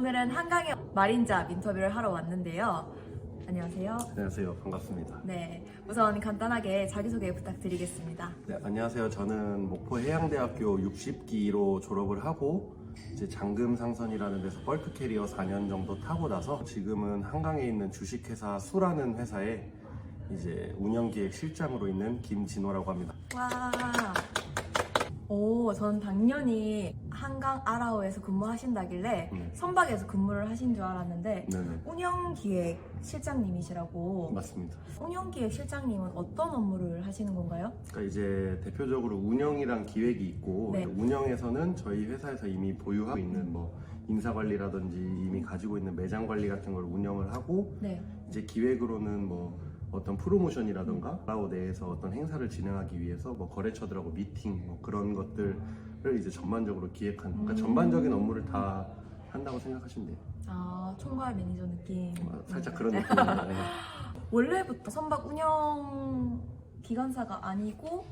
오늘은 한강의 마린잡 인터뷰를 하러 왔는데요. 안녕하세요. 안녕하세요. 반갑습니다. 네, 우선 간단하게 자기소개 부탁드리겠습니다. 네, 안녕하세요. 저는 목포 해양대학교 60기로 졸업을 하고 이제 장금 상선이라는 데서 벌크 캐리어 4년 정도 타고 나서 지금은 한강에 있는 주식회사 수라는 회사에 이제 운영기획 실장으로 있는 김진호라고 합니다. 와. 오, 전 당연히 한강 아라오에서 근무하신다길래 네. 선박에서 근무를 하신 줄 알았는데 네네. 운영기획 실장님이시라고. 맞습니다. 운영기획 실장님은 어떤 업무를 하시는 건가요? 그러니까 이제 대표적으로 운영이랑 기획이 있고 네. 운영에서는 저희 회사에서 이미 보유하고 있는 뭐 인사 관리라든지 이미 가지고 있는 매장 관리 같은 걸 운영을 하고 네. 이제 기획으로는 뭐 어떤 프로모션이라던가 라오 내에서 어떤 행사를 진행하기 위해서 뭐 거래처들하고 미팅 뭐 그런 것들을 이제 전반적으로 기획한 그러니까 음. 전반적인 업무를 다 한다고 생각하시면 돼요. 아, 총괄 매니저 느낌. 뭐 살짝 그런 느낌입니다. 네. 원래부터 선박 운영 기관사가 아니고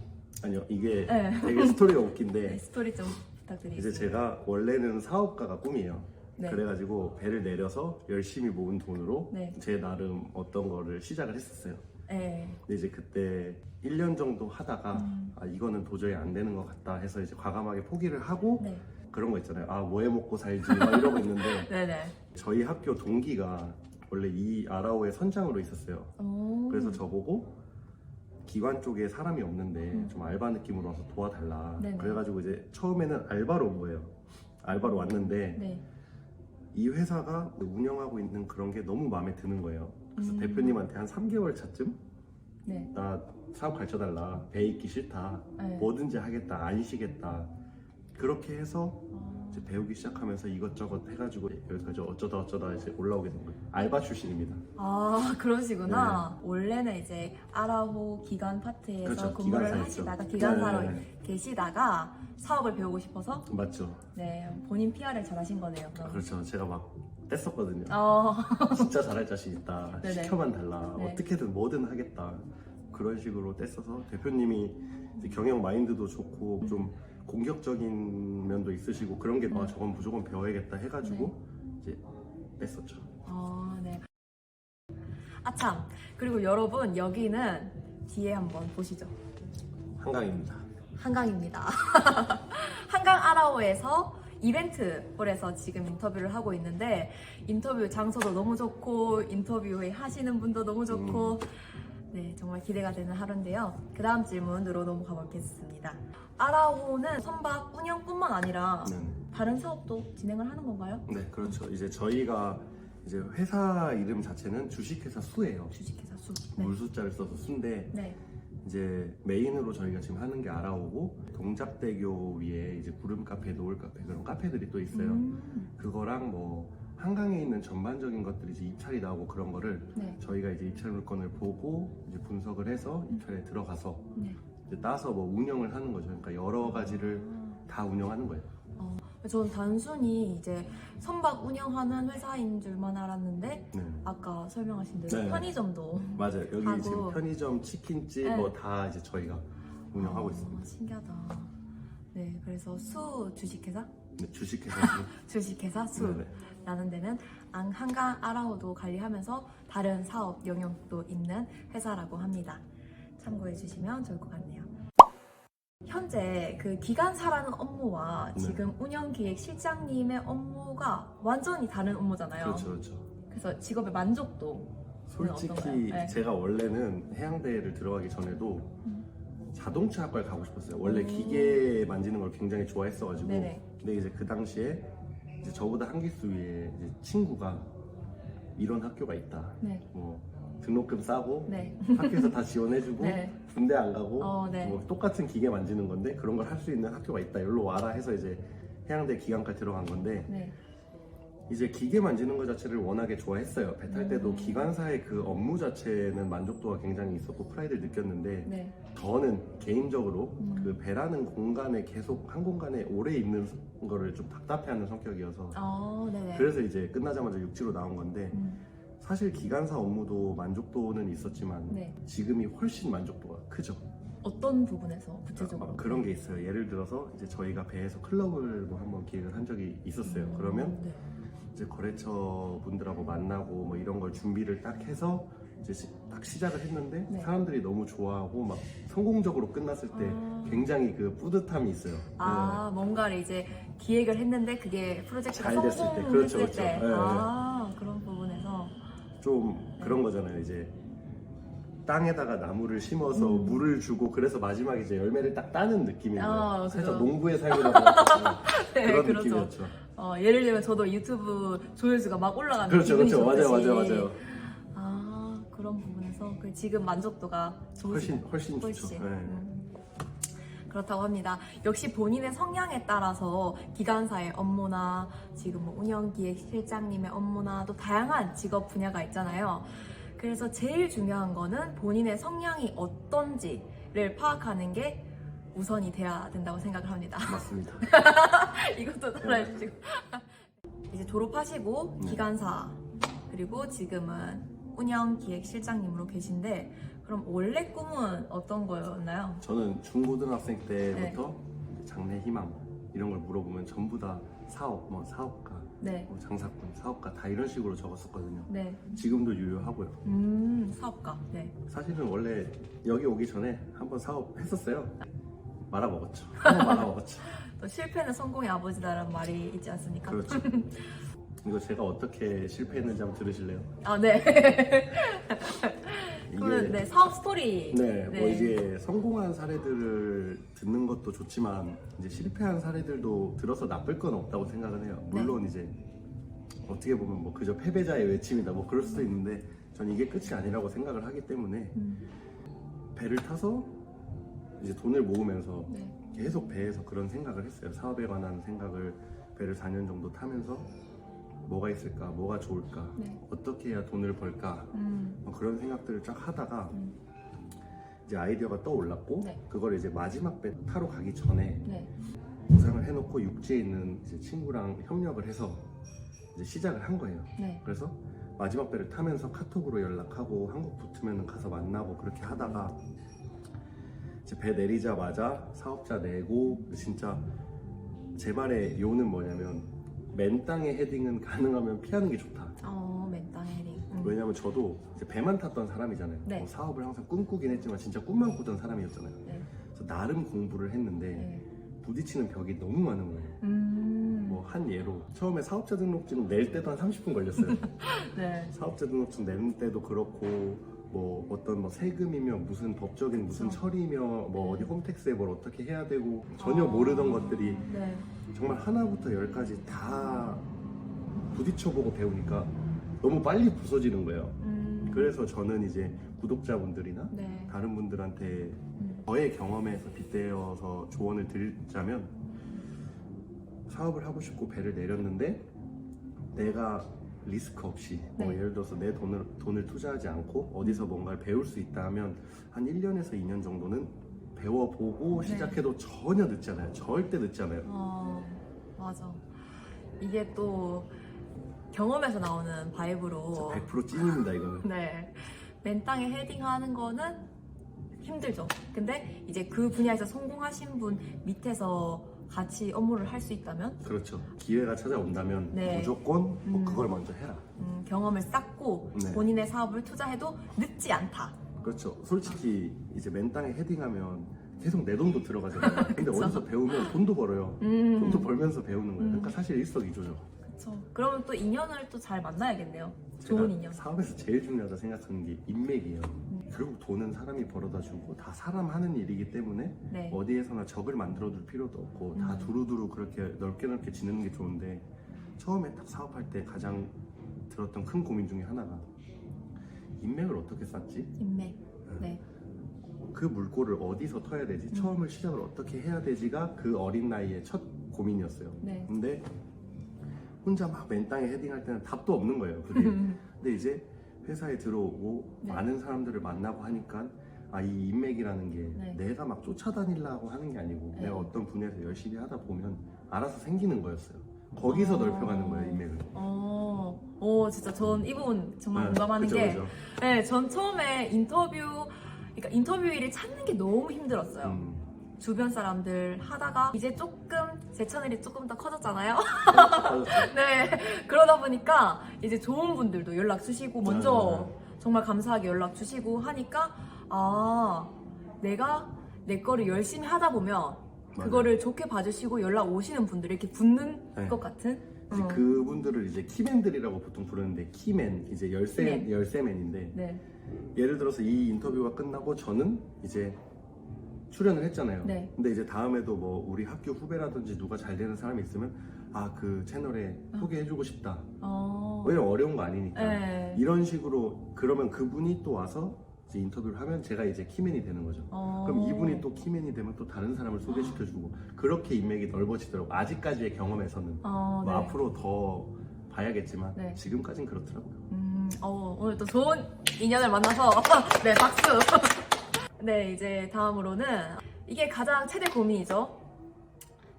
아니요 이게 네. 되게 스토리가 네, 웃긴데 스토리 좀 부탁드리겠습니다. 이제 제가 원래는 사업가가 꿈이에요. 네. 그래가지고 배를 내려서 열심히 모은 돈으로 네. 제 나름 어떤 거를 시작을 했었어요. 네. 근데 이제 그때 1년 정도 하다가 음. 아 이거는 도저히 안 되는 것 같다 해서 이제 과감하게 포기를 하고 네. 그런 거 있잖아요. 아 뭐 해 먹고 살지 막 이러고 있는데 네네. 저희 학교 동기가 원래 이 아라오의 선장으로 있었어요. 오. 그래서 저보고 기관 쪽에 사람이 없는데 음. 좀 알바 느낌으로 와서 도와달라. 네네. 그래가지고 이제 처음에는 알바로 온 거예요. 알바로 왔는데 네. 이 회사가 운영하고 있는 그런 게 너무 마음에 드는 거예요. 그래서 음. 대표님한테 한 3개월 차쯤 네. 나 사업 가르쳐달라. 배 있기 싫다. 네. 뭐든지 하겠다. 안 쉬겠다. 그렇게 해서 어. 이제 배우기 시작하면서 이것저것 해가지고 여기까지 어쩌다 어쩌다 이제 올라오게 된 거예요. 알바 출신입니다. 아 그러시구나. 원래는 이제 아라호 기관 파트에서 네. 그렇죠. 근무를 기관사였죠. 하시다가 기관사로 네, 네, 계시다가 사업을 배우고 싶어서 맞죠. 네 본인 PR을 잘하신 거네요. 아, 그럼. 그렇죠. 제가 막 뗐었거든요. 어. 진짜 잘할 자신 있다. 네네. 시켜만 달라. 네. 어떻게든 뭐든 하겠다. 그런 식으로 뗐어서 대표님이 경영 마인드도 좋고 좀 공격적인 면도 있으시고 그런 게 음. 아, 저건 무조건 배워야겠다 해가지고 이제 뺐었죠. 아 네. 아참 그리고 여러분 여기는 뒤에 한번 보시죠. 한강입니다. 한강입니다. 한강 아라오에서 이벤트 홀에서 지금 인터뷰를 하고 있는데 인터뷰 장소도 너무 좋고 인터뷰 하시는 분도 너무 좋고 네 정말 기대가 되는 하루인데요. 그 다음 질문으로 넘어가 보겠습니다. 아라오는 선박 운영뿐만 아니라 네. 다른 사업도 진행을 하는 건가요? 네, 그렇죠. 이제 저희가 이제 회사 이름 자체는 주식회사 수예요. 주식회사 수. 네. 물수자를 써서 수인데 네. 이제 메인으로 저희가 지금 하는 게 알아오고 동작대교 위에 이제 구름 카페, 노을 카페 그런 카페들이 또 있어요. 음, 그거랑 뭐 한강에 있는 전반적인 것들이 이제 입찰이 나오고 그런 거를 네. 저희가 이제 입찰 물건을 보고 이제 분석을 해서 입찰에 들어가서 네. 이제 따서 뭐 운영을 하는 거죠. 그러니까 여러 가지를 다 운영하는 거예요. 전 단순히 이제 선박 운영하는 회사인 줄만 알았는데 네. 아까 설명하신 대로 네. 편의점도 맞아요. 여기 하고. 지금 편의점, 치킨집 네. 뭐 다 이제 저희가 운영하고 아, 있습니다. 신기하다. 네, 그래서 수 주식회사, 네, 주식회사 주식회사 네네. 수라는 데는 안- 한강 아라오도 관리하면서 다른 사업 영역도 있는 회사라고 합니다. 참고해 주시면 좋을 것 같네요. 현재 그 기관사라는 업무와 네. 지금 운영기획 실장님의 업무가 완전히 다른 업무잖아요. 그렇죠, 그렇죠. 그래서 직업의 만족도 솔직히 어떤가요? 네. 제가 원래는 해양대를 들어가기 전에도 음. 자동차 학과에 가고 싶었어요. 원래 오. 기계 만지는 걸 굉장히 좋아했어가지고. 네네. 근데 이제 그 당시에 이제 저보다 한 기수 위에 이제 친구가 이런 학교가 있다. 네, 뭐 등록금 싸고 네, 학교에서 다 지원해주고 네. 군대 안 가고 어, 네. 뭐 똑같은 기계 만지는 건데 그런 걸 할 수 있는 학교가 있다. 여기로 와라 해서 이제 해양대 기관과 들어간 건데 네. 이제 기계 만지는 것 자체를 워낙에 좋아했어요. 배 탈 때도 음. 기관사의 그 업무 자체는 만족도가 굉장히 있었고 프라이드를 느꼈는데 네. 저는 개인적으로 음. 그 배라는 공간에 계속 한 공간에 오래 있는 거를 좀 답답해하는 성격이어서 어, 네네. 그래서 이제 끝나자마자 육지로 나온 건데 음, 사실 기관사 업무도 만족도는 있었지만 네. 지금이 훨씬 만족도가 크죠. 어떤 부분에서 구체적으로? 막 그런 게 있어요. 예를 들어서 이제 저희가 배에서 클럽을 뭐 한번 기획을 한 적이 있었어요. 음, 그러면 네. 이제 거래처 분들하고 만나고 뭐 이런 걸 준비를 딱 해서 이제 시- 딱 시작을 했는데 네. 사람들이 너무 좋아하고 막 성공적으로 끝났을 때 아. 굉장히 그 뿌듯함이 있어요. 아 뭔가를 이제 기획을 했는데 그게 프로젝트가 잘 됐을 때. 성공했을 그렇죠, 그렇죠. 때. 네. 아 그런 부분에서 네. 좀 그런 거잖아요. 이제 땅에다가 나무를 심어서 음. 물을 주고 그래서 마지막에 이제 열매를 딱 따는 느낌인 거예요. 아, 살짝 그죠. 농부의 삶이라고? 네, 그런 그렇죠. 느낌이었죠. 어, 예를 들면 저도 유튜브 조회수가 막 올라가는 그렇죠, 기분이 그렇죠. 맞아요, 좋듯이. 맞아요, 맞아요. 아 그런 부분에서 그 지금 만족도가. 훨씬 훨씬 좋죠. 네. 음. 그렇다고 합니다. 역시 본인의 성향에 따라서 기관사의 업무나 지금 뭐 운영기획실장님의 업무나 또 다양한 직업 분야가 있잖아요. 그래서 제일 중요한 거는 본인의 성향이 어떤지를 파악하는 게 우선이 돼야 된다고 생각을 합니다. 맞습니다. 이것도 따라해주시고 이제 졸업하시고 네. 기관사 그리고 지금은 운영기획실장님으로 계신데 그럼 원래 꿈은 어떤 거였나요? 저는 중고등학생 때부터 네. 장래 희망 이런 걸 물어보면 전부 다 사업, 뭐 사업가, 네, 뭐 장사꾼, 사업가 다 이런 식으로 적었었거든요. 네, 지금도 유효하고요. 음 사업가, 네, 사실은 원래 여기 오기 전에 한번 사업 했었어요. 말아먹었죠. 한번 말아먹었죠. 또 실패는 성공의 아버지다라는 말이 있지 않습니까? 그렇죠. 이거 제가 어떻게 실패했는지 한번 들으실래요? 아 네. 그러면 네 사업 스토리. 네, 뭐 이게 성공한 사례들을 듣는 것도 좋지만 이제 실패한 사례들도 들어서 나쁠 건 없다고 생각은 해요. 네. 물론 이제 어떻게 보면 뭐 그저 패배자의 외침이다 뭐 그럴 수도 있는데 전 이게 끝이 아니라고 생각을 하기 때문에 음, 배를 타서 이제 돈을 모으면서 네. 계속 배에서 그런 생각을 했어요. 사업에 관한 생각을 배를 4년 정도 타면서 뭐가 있을까, 뭐가 좋을까, 네. 어떻게 해야 돈을 벌까 음, 뭐 그런 생각들을 쫙 하다가 음. 이제 아이디어가 떠올랐고 네. 그걸 이제 마지막 배 타러 가기 전에 네. 구상을 해놓고 육지에 있는 이제 친구랑 협력을 해서 이제 시작을 한 거예요. 네. 그래서 마지막 배를 타면서 카톡으로 연락하고 한국 붙으면 가서 만나고 그렇게 하다가 배 내리자마자 사업자 내고 진짜 제 말의 요는 뭐냐면 맨 땅에 헤딩은 가능하면 피하는 게 좋다. 어 맨땅 헤딩. 음. 왜냐면 저도 이제 배만 탔던 사람이잖아요. 네. 뭐 사업을 항상 꿈꾸긴 했지만 진짜 꿈만 꾸던 사람이었잖아요. 네. 그래서 나름 공부를 했는데 네. 부딪히는 벽이 너무 많은 거예요. 음. 뭐 한 예로 처음에 사업자 등록증 낼 때도 한 30분 걸렸어요. 네. 사업자 등록증 내는 때도 그렇고 뭐 어떤 뭐 세금이며 무슨 법적인 무슨 그쵸. 처리며 뭐 어디 홈택스에 뭘 어떻게 해야 되고 전혀 아. 모르던 것들이 네. 정말 하나부터 열까지 다 부딪혀보고 배우니까 너무 빨리 부서지는 거예요. 음. 그래서 저는 이제 구독자분들이나 네. 다른 분들한테 음. 저의 경험에서 빗대어서 조언을 드리자면 사업을 하고 싶고 배를 내렸는데 내가 리스크 없이 뭐 네. 예를 들어서 내 돈을 돈을 투자하지 않고 어디서 뭔가를 배울 수 있다 하면 한 1년에서 2년 정도는 배워보고 네. 시작해도 전혀 늦지 않아요. 절대 늦지 않아요. 어 맞아. 이게 또 경험에서 나오는 바이브로 100% 찐입니다 이거는. 네. 맨 땅에 헤딩하는 거는 힘들죠. 근데 이제 그 분야에서 성공하신 분 밑에서 같이 업무를 할 수 있다면 그렇죠. 기회가 찾아온다면 네. 무조건 뭐 음. 그걸 먼저 해라. 음, 경험을 쌓고 네. 본인의 사업을 투자해도 늦지 않다. 그렇죠. 솔직히 이제 맨 땅에 헤딩하면 계속 내 돈도 들어가잖아요. 근데. 어디서 배우면 돈도 벌어요. 음, 돈도 벌면서 배우는 거예요. 음. 그러니까 사실 일석이조죠. 그쵸. 그러면 또 인연을 또 잘 만나야겠네요. 좋은 인연. 사업에서 제일 중요하다 생각하는 게 인맥이에요. 음. 결국 돈은 사람이 벌어다 주고 다 사람 하는 일이기 때문에 네. 어디에서나 적을 만들어 둘 필요도 없고 다 음. 두루두루 그렇게 넓게 넓게 지내는 게 좋은데 처음에 딱 사업할 때 가장 들었던 큰 고민 중에 하나가 인맥을 어떻게 쌓지? 인맥. 네. 그 물꼬를 어디서 터야 되지? 음. 처음을 시작을 어떻게 해야 되지가 그 어린 나이에 첫 고민이었어요. 네. 근데 혼자 막 맨 땅에 헤딩할 때는 답도 없는 거예요. 그게. 근데 이제 회사에 들어오고 네. 많은 사람들을 만나고 하니까 아 이 인맥이라는 게 네. 내가 막 쫓아다니려고 하는 게 아니고 네. 내가 어떤 분야에서 열심히 하다 보면 알아서 생기는 거였어요. 거기서 어. 넓혀가는 거예요 인맥을. 어, 오, 진짜 전 이 부분 정말 네, 공감하는 그죠, 게. 네, 전 처음에 인터뷰, 그러니까 인터뷰 일을 찾는 게 너무 힘들었어요. 음, 주변 사람들 하다가 이제 조금 제 채널이 조금 더 커졌잖아요. 네. 그러다 보니까 이제 좋은 분들도 연락 주시고 먼저 정말 감사하게 연락 주시고 하니까 아 내가 내 거를 열심히 하다 보면 그거를 좋게 봐주시고 연락 오시는 분들이 이렇게 붙는 네. 것 같은. 이제 어. 그분들을 이제 키맨들이라고 보통 부르는데 키맨 이제 열쇠 네. 열쇠맨인데 네. 예를 들어서 이 인터뷰가 끝나고 저는 이제 출연을 했잖아요. 네. 근데 이제 다음에도 뭐 우리 학교 후배라든지 누가 잘 되는 사람이 있으면 아 그 채널에 소개해주고 싶다. 어. 왜냐면 어려운 거 아니니까. 네. 이런 식으로 그러면 그분이 또 와서 이제 인터뷰를 하면 제가 이제 키맨이 되는 거죠. 어. 그럼 이분이 또 키맨이 되면 또 다른 사람을 소개시켜주고 그렇게 인맥이 넓어지더라고. 아직까지의 경험에서는 어, 뭐 네. 앞으로 더 봐야겠지만 네. 지금까진 그렇더라고요. 음, 어, 오늘 또 좋은 인연을 만나서 네 박수. 네 이제 다음으로는 이게 가장 최대 고민이죠.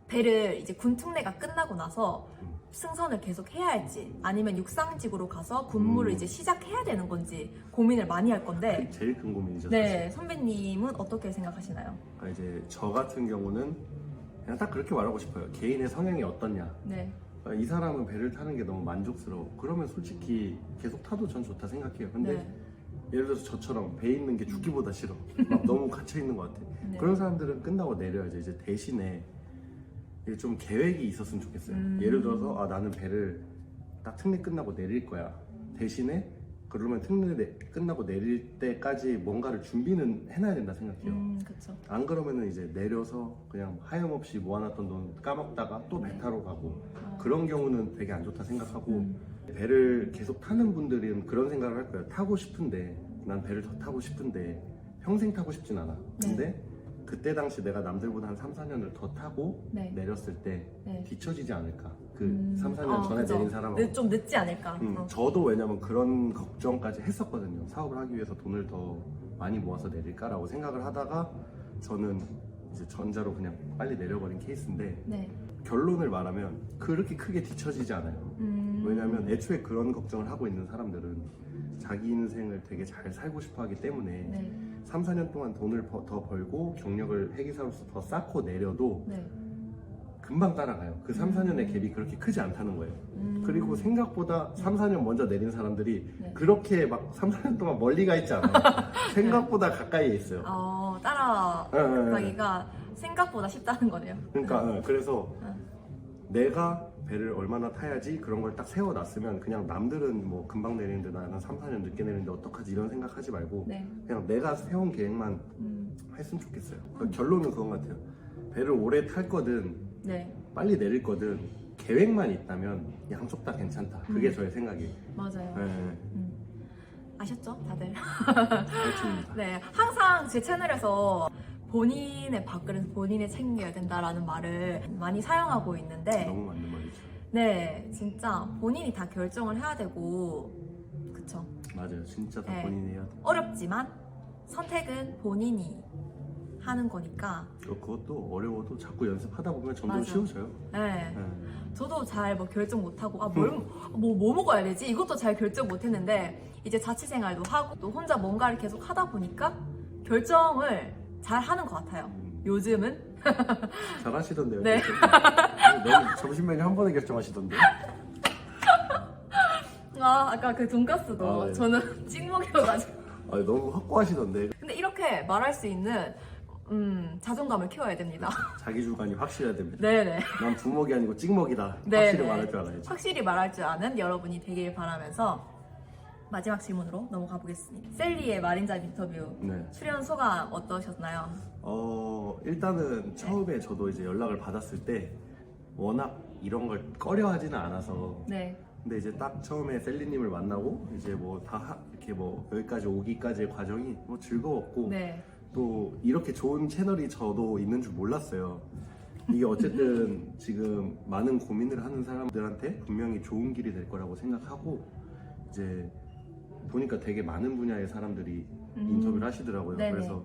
배를 이제 군특례가 끝나고 나서 승선을 계속 해야 할지 아니면 육상직으로 가서 군무를 음. 이제 시작해야 되는 건지 고민을 많이 할 건데 제일 큰 고민이죠. 사실. 네 선배님은 어떻게 생각하시나요? 그러니까 이제 저 같은 경우는 그냥 딱 그렇게 말하고 싶어요. 개인의 성향이 어떻냐. 네. 그러니까 이 사람은 배를 타는 게 너무 만족스러워. 그러면 솔직히 계속 타도 전 좋다 생각해요. 근데 네. 예를 들어서 저처럼 배 있는 게 죽기보다 싫어. 막 너무 갇혀 있는 것 같아. 네. 그런 사람들은 끝나고 내려야죠. 이제 대신에 이게 좀 계획이 있었으면 좋겠어요. 음. 예를 들어서 아 나는 배를 딱 특례 끝나고 내릴 거야. 대신에 그러면 특례 내- 끝나고 내릴 때까지 뭔가를 준비는 해놔야 된다 생각해요. 음 그렇죠. 안 그러면은 이제 내려서 그냥 하염없이 모아놨던 돈 까먹다가 또 배 타러 가고 그런 경우는 되게 안 좋다 생각하고 음. 배를 계속 타는 분들은 그런 생각을 할 거예요. 타고 싶은데 난 배를 더 타고 싶은데 평생 타고 싶진 않아. 근데 그때 당시 내가 남들보다 한 3, 4년을 더 타고 네. 내렸을 때 네. 뒤처지지 않을까. 그 음. 3, 4년 아, 전에 그죠. 내린 사람하고. 늦, 좀 늦지 않을까. 음, 어. 저도 왜냐면 그런 걱정까지 했었거든요. 사업을 하기 위해서 돈을 더 많이 모아서 내릴까라고 생각을 하다가 저는 이제 전자로 그냥 빨리 내려버린 케이스인데 네. 결론을 말하면 그렇게 크게 뒤처지지 않아요. 음. 왜냐면 애초에 그런 걱정을 하고 있는 사람들은 자기 인생을 되게 잘 살고 싶어 하기 때문에 네. 3, 4년 동안 돈을 버- 더 벌고 경력을 회계사로서 더 쌓고 내려도 네. 금방 따라가요. 그 3, 4년의 갭이 그렇게 크지 않다는 거예요. 음. 그리고 생각보다 3, 4년 먼저 내린 사람들이 네. 그렇게 막 3, 4년 동안 멀리 가 있지 않아요. 생각보다 가까이에 있어요. 어, 네, 네, 네. 따라가기가 생각보다 쉽다는 거네요. 그러니까 어, 그래서 어. 내가 배를 얼마나 타야지 그런 걸 딱 세워놨으면 그냥 남들은 뭐 금방 내리는데 나는 3, 4년 늦게 내리는데 어떡하지 이런 생각하지 말고 네. 그냥 내가 세운 계획만 음, 했으면 좋겠어요. 그러니까 결론은 그건 같아요. 배를 오래 탈 거든 네. 빨리 내릴 거든 계획만 있다면 양쪽 다 괜찮다. 그게 음. 저의 생각이에요. 맞아요. 네, 음. 아셨죠, 다들? 그렇습니다. 네. 항상 제 채널에서 본인의 밥그릇 본인이 챙겨야 된다라는 말을 많이 사용하고 있는데, 너무 맞는 말이죠. 네. 진짜 본인이 다 결정을 해야 되고, 그쵸. 맞아요. 진짜 다 네. 본인이 해야 돼. 어렵지만 선택은 본인이 하는 거니까, 또 그것도 어려워도 자꾸 연습하다 보면 점점 맞아. 쉬워져요. 네. 네. 저도 잘 뭐 결정 못하고 아 뭘 뭐 뭐 먹어야 되지 이것도 잘 결정 못했는데 이제 자취생활도 하고 또 혼자 뭔가를 계속 하다 보니까 결정을 잘 하는 것 같아요. 음, 요즘은 잘하시던데요. 네. 너무 점심 메뉴 한 번에 결정하시던데. 아 아까 그 돈가스도 아, 네. 저는 찍먹이어가지고 아, 너무 확고하시던데. 근데 이렇게 말할 수 있는 음 자존감을 키워야 됩니다. 자기 주관이 확실해야 됩니다. 네네 난 부먹이 아니고 찍먹이다. 네, 확실히 네. 말할 줄 알아야지. 확실히 말할 줄 아는 여러분이 되길 바라면서 마지막 질문으로 넘어가 보겠습니다. 셀리의 마린잡 인터뷰 네. 출연 소감 어떠셨나요? 어 일단은 처음에 저도 이제 연락을 받았을 때 워낙 이런 걸 꺼려하지는 않아서 네. 근데 이제 딱 처음에 셀리님을 만나고 이제 뭐 다 이렇게 뭐 여기까지 오기까지의 과정이 뭐 즐거웠고 네. 또 이렇게 좋은 채널이 저도 있는 줄 몰랐어요. 이게 어쨌든 지금 많은 고민을 하는 사람들한테 분명히 좋은 길이 될 거라고 생각하고 이제 보니까 되게 많은 분야의 사람들이 음. 인터뷰를 하시더라고요. 네네. 그래서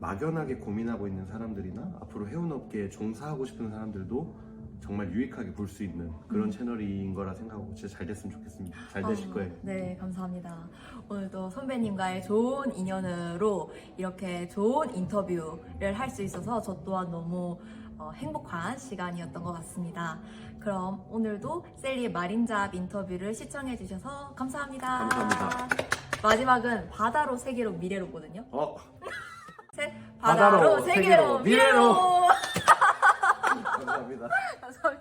막연하게 고민하고 있는 사람들이나 앞으로 해운업계에 종사하고 싶은 사람들도 정말 유익하게 볼 수 있는 그런 음. 채널인 거라 생각하고 진짜 잘 됐으면 좋겠습니다. 잘 되실 어, 거예요. 네, 감사합니다. 오늘도 선배님과의 좋은 인연으로 이렇게 좋은 인터뷰를 할 수 있어서 저 또한 너무 어, 행복한 시간이었던 것 같습니다. 그럼 오늘도 셀리의 마린잡 인터뷰를 시청해주셔서 감사합니다. 감사합니다. 마지막은 바다로 세계로 미래로거든요. 어, 셋, 바다로, 바다로, 세계로, 세계로, 미래로. 미래로. 감사합니다. 감사합니다.